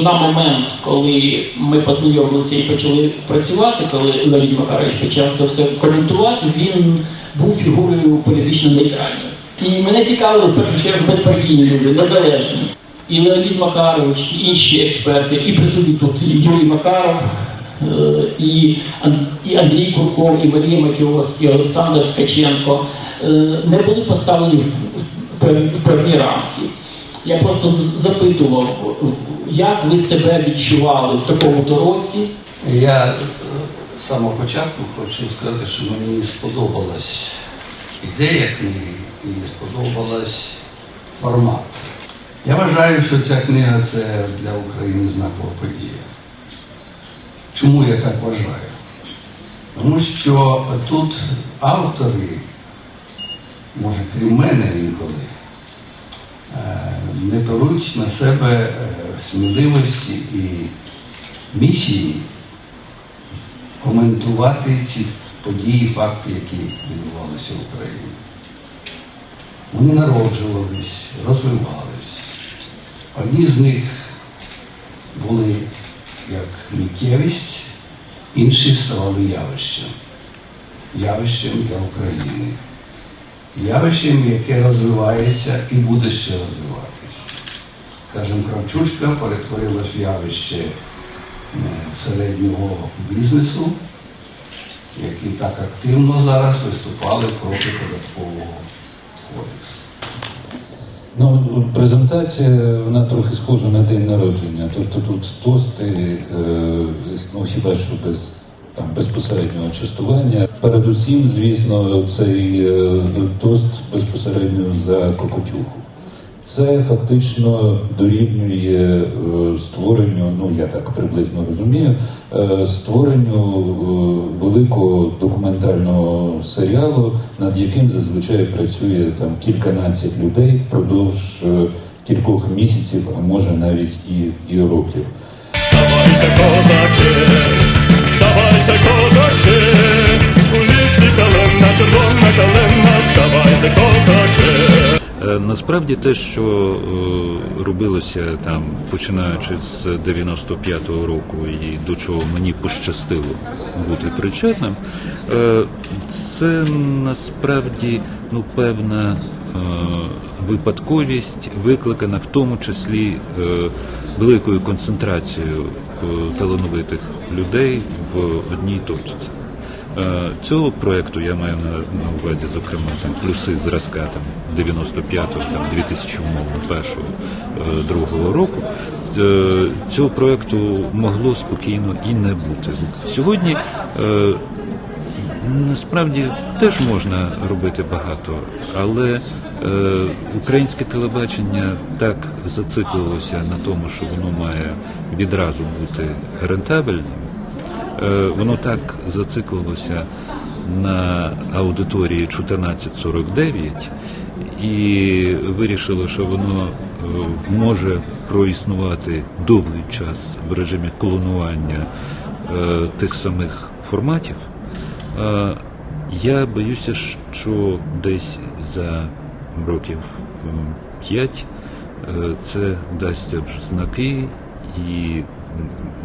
На момент, коли ми познайомилися і почали працювати, коли Леонід Макарович почав це все коментувати, він був фігурою політично нейтральною. І мене цікавили в першу чергу безпартійні люди, незалежні. І Леонід Макарович, і інші експерти, і присутні тут Юрій Макаров, е, і, Андрій Курков, і Марія Матіос, і Олександр Ткаченко е, не були поставлені в певні рамки. Я просто запитував, як ви себе відчували в такому-то році, Я е, з самого початку хочу сказати, що мені сподобалась ідея книги і сподобалась формат. Я вважаю, що ця книга це для України знакова подія. Чому я так вважаю? Тому що тут автори, може крім мене інколи, не беруть на себе е, сміливості і місії коментувати ці події, факти, які відбувалися в Україні. Вони народжувались, розвивались. Одні з них були як миттєвість, інші ставали явищем. Явищем для України. Явищем, яке розвивається і буде ще розвиватися. Скажімо, Кравчучка перетворилась в явище е, середнього бізнесу, які так активно зараз виступали проти податкового кодексу. Ну, презентація вона трохи схожа на день народження. Тобто тут тости, е, ну хіба що без там, безпосереднього частування. Передусім, звісно, цей е, тост безпосередньо за Кокотюху. Це фактично дорівнює е, створенню, ну я так приблизно розумію, е, створенню великого документального серіалу, над яким зазвичай працює там кільканадцять людей впродовж кількох місяців, а може навіть і, і років. Вставайте, козаки, вставайте, козаки, у лісі калина, червона калина, вставайте, козаки. Е, Насправді те, що е, робилося там, починаючи з 95-го року, і до чого мені пощастило бути причетним, е, це насправді ну, певна випадковість, викликана в тому числі великою концентрацією талановитих людей в одній точці. Е, Цього проекту я маю на, увазі, зокрема, там плюси зразка там 95-го, там 2000 умовно першого е, другого року. Е, Цього проекту могло спокійно і не бути. Сьогодні насправді теж можна робити багато, але українське телебачення так зациклилося на тому, що воно має відразу бути рентабельним. Е, воно так зациклилося на аудиторії 1449 і вирішило, що воно е, може проіснувати довгий час в режимі клонування е, тих самих форматів. Е, Я боюся, що десь за років. 5 це дасться в знаки і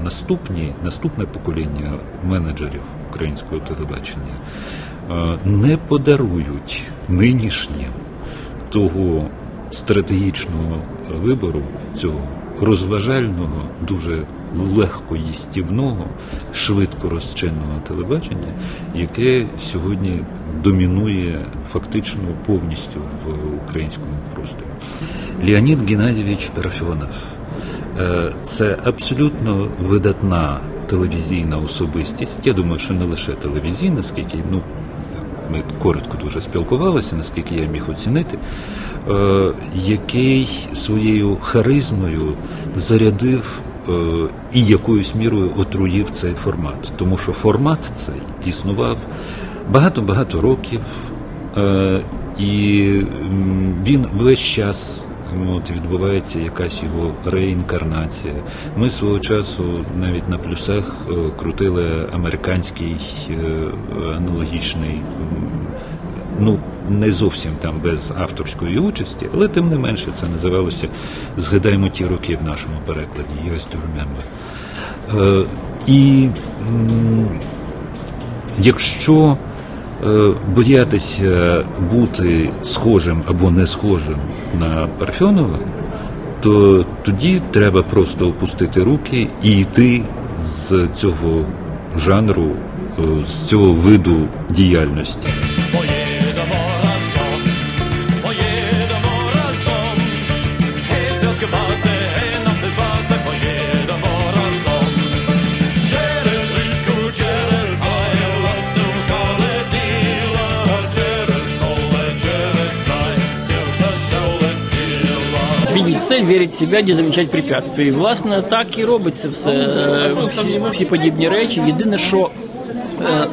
наступні, наступне покоління менеджерів українського телебачення е, не подарують нинішнім того стратегічного вибору, цього розважального, дуже легко їстівного, швидко розчинного телебачення, яке сьогодні домінує фактично повністю в українському просторі. Леонід Геннадійович Парфьонов Е, це абсолютно видатна телевізійна особистість. Я думаю, що не лише телевізійна, скільки ну. Ми коротко дуже спілкувалися, наскільки я міг оцінити, е, який своєю харизмою зарядив е, і якоюсь мірою отруїв цей формат. Тому що формат цей існував багато-багато років, е, і він весь час От відбувається якась його реінкарнація. Ми свого часу навіть на плюсах е, крутили американський е, аналогічний ну не зовсім там без авторської участі, але тим не менше це називалося Згадаємо ті роки в нашому перекладі Years to Remember. І якщо боятися бути схожим або не схожим на Парфьонова, то тоді треба просто опустити руки і йти з цього жанру, е, з цього виду діяльності. Вірить в себе, де замічать препятствия. І, власне, так і робиться все. Е, Всі, всі подібні речі. Єдине, що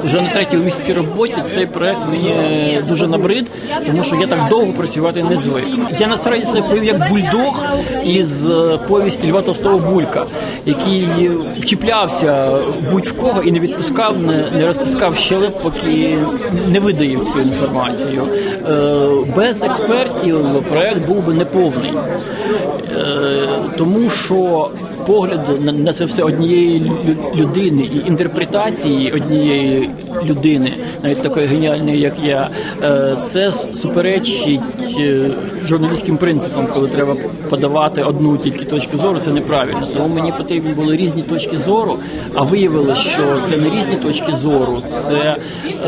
вже на третьому місяці роботи цей проект мені дуже набрид, тому що я так довго працювати не звик. Я насправді себе повів як бульдог із е, повісті Льва Толстого Булька, який вчіплявся будь в кого і не відпускав, не, не розтискав щелеп, поки не видаїв цю інформацію. Е, Без експертів проект був би неповний. Е, Тому що погляд на- це все однієї людини і інтерпретації однієї людини, навіть такої геніальної, як я, е, це суперечить е, журналістським принципам, коли треба подавати одну тільки точку зору, це неправильно. Тому мені потрібні були різні точки зору, а виявилось, що це не різні точки зору, це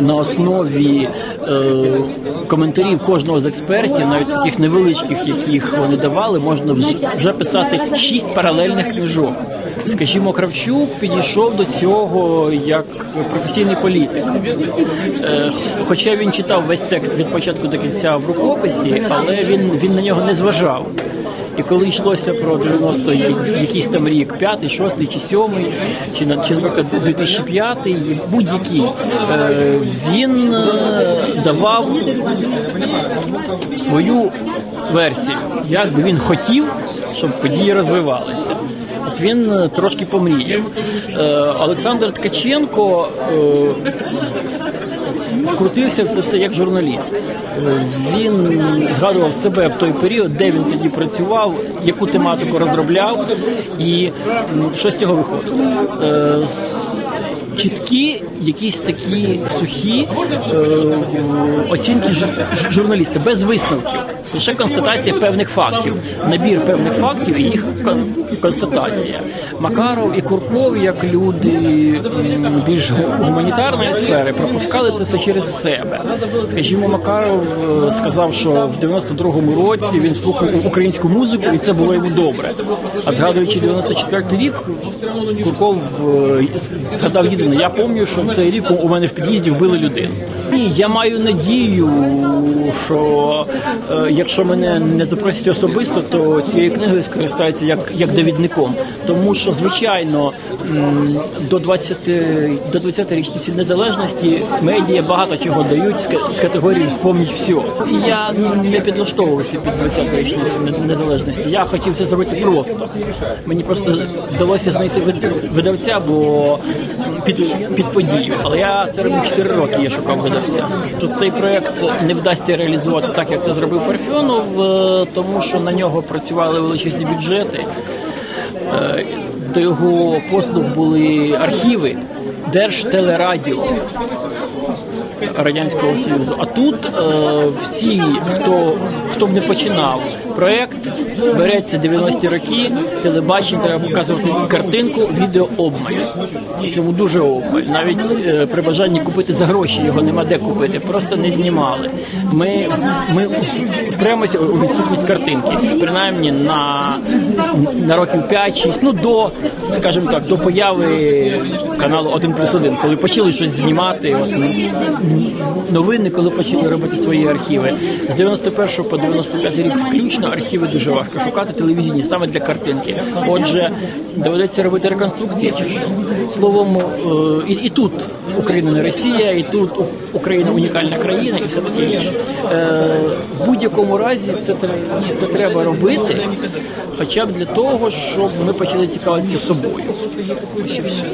на основі е, коментарів кожного з експертів, навіть таких невеличких, яких вони давали, можна вже писати шість паралельних книжок. Скажімо, Кравчук підійшов до цього як професійний політик. Е, Хоча він читав весь текст від початку до кінця в рукописі, але він, він на нього не зважав. І коли йшлося про 90 я- якийсь там рік, п'ятий, шостий чи сьомий, чи на чи, наприклад, 2005, будь-який, е, він е, давав свою версію, як би він хотів, щоб події розвивалися. Він е, трошки помріяв. Е, Олександр Ткаченко е, вкрутився в це все як журналіст. Він згадував себе в той період, де він тоді працював, яку тематику розробляв, і що з цього виходило. Е, Чіткі, якісь такі сухі оцінки журналіста без висновків. Лише констатація певних фактів, набір певних фактів і їх констатація. Макаров і Курков, як люди більш гуманітарної сфери, пропускали це все через себе. Скажімо, Макаров е, сказав, що в 92-му році він слухав українську музику, і це було йому добре. А згадуючи 94-й рік, Курков е, згадав єдине. Я пам'ятаю, що цей рік у мене в під'їзді вбили людину. І я маю надію, що е, якщо мене не запросять особисто, то цією книгою скористаються як, як довідником. Тому що, звичайно, до 20 до 20 річниці незалежності медіа багато чого дають з категорії «Вспомніть все». І я не підлаштовувався під 20 річницю незалежності. Я хотів це зробити просто. Мені просто вдалося знайти вид- видавця, бо під, під подію. Але я це робив 4 роки, я шукав видавця. Що цей проект не вдасться реалізувати так, як це зробив Парфьонов, е, тому що на нього працювали величезні бюджети. Е, До його послуг були архіви, Держтелерадіо. Радянського Союзу. А тут е, всі, хто хто б не починав проект, береться 90-ті роки, телебачення треба показувати картинку, відео обмаль. Чому дуже обмаль. Навіть е, при бажанні купити за гроші його нема де купити, просто не знімали. Ми, ми впремося у відсутність картинки, принаймні на, на років 5-6, ну до, скажімо так, до появи каналу 1 плюс 1, коли почали щось знімати. От, новини, коли почали робити свої архіви. З 91 по 95 рік включно архіви дуже важко шукати телевізійні саме для картинки. Отже, доведеться робити реконструкції чи що. Словом, е, і, і тут Україна не Росія, і тут Україна унікальна країна, і все таке інше. Е, В будь-якому разі це, це треба робити, хоча б для того, щоб ми почали цікавитися собою. Ось і все.